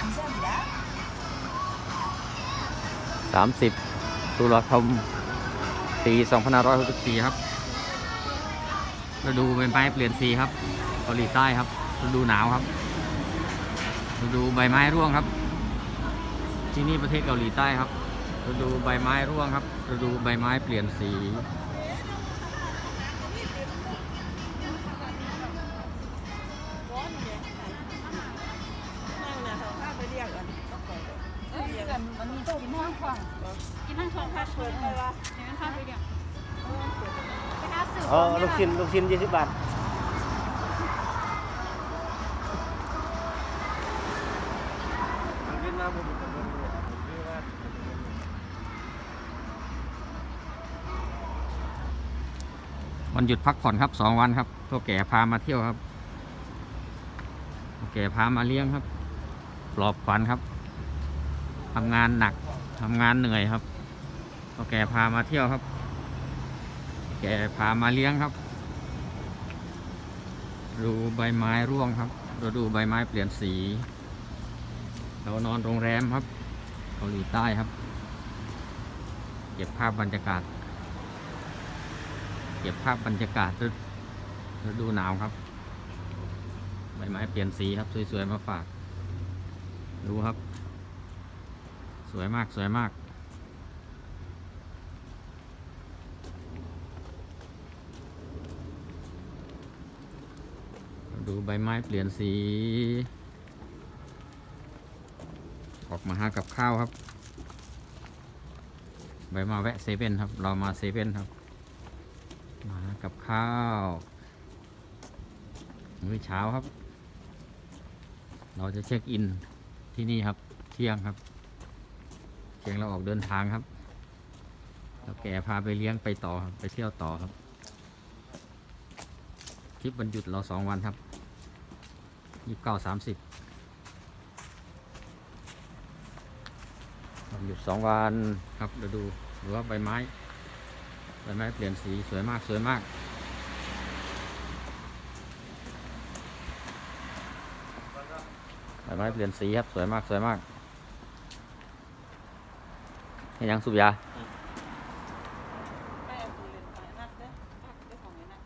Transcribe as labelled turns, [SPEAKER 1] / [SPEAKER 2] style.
[SPEAKER 1] 30 ตุลาคมปี2564 ครับฤดูใบไม้เปลี่ยนสีครับเกาหลีใต้ครับฤดูหนาวครับฤดูใบไม้ร่วงครับ ที่นี่ประเทศเกาหลีใต้ครับฤดูใบไม้ร่วงครับฤดูใบไม้เปลี่ยนสีา
[SPEAKER 2] งฟังกินห้างฟัง
[SPEAKER 3] พา
[SPEAKER 2] พัก
[SPEAKER 3] เปิดไปว่า
[SPEAKER 2] เดี๋ยวพาไปเดี๋ยวไปหาสื่อ
[SPEAKER 4] อ๋อลูกชิ้นลูกชิ้นยี่สิบบาท
[SPEAKER 1] วันหยุดพักผ่อนครับสองวันครับพ่อแก่พามาเที่ยวครับพ่อแก่พามาเลี้ยงครับ ปลอบขวัญครับทำงานหนัก ทำงานเหนื่อยครับพ่อแก่พามาเที่ยวครับ แก่พามาเลี้ยงครับ ดูใบไม้ร่วงครับเราดูใบไม้เปลี่ยนสี เรานอนโรงแรมครับเกาหลีใต้ครับ เก็บภาพบรรยากาศ เก็บภาพบรรยากาศฤฤดูหนาวครับ ใบไม้เปลี่ยนสีครับสวยๆมาฝาก ดูครับ สวยมาก สวยมาก ดูใบไม้เปลี่ยนสี ออกมาหากับข้าวครับ ใบมาแวะเซเว่นครับ เรามาเซเว่นครับ มากับข้าวมื้อเช้าครับ เราจะเช็คอินที่นี่ครับ เที่ยงครับ เที่ยงเราออกเดินทางครับเราแก่พาไปเลี้ยงไปต่อครับไปเที่ยวต่อครับทริปวันหยุดเราสองวันครับยี่สิบเก้าสามสิบวันหยุดสองวันครับเดี๋ยวดูหรือว่าใบไม้ใบไม้เปลี่ยนสีสวยมากสวยมากใบไม้เปลี่ยนสีครับสวยมากสวยมาก เห็นยังสุบยา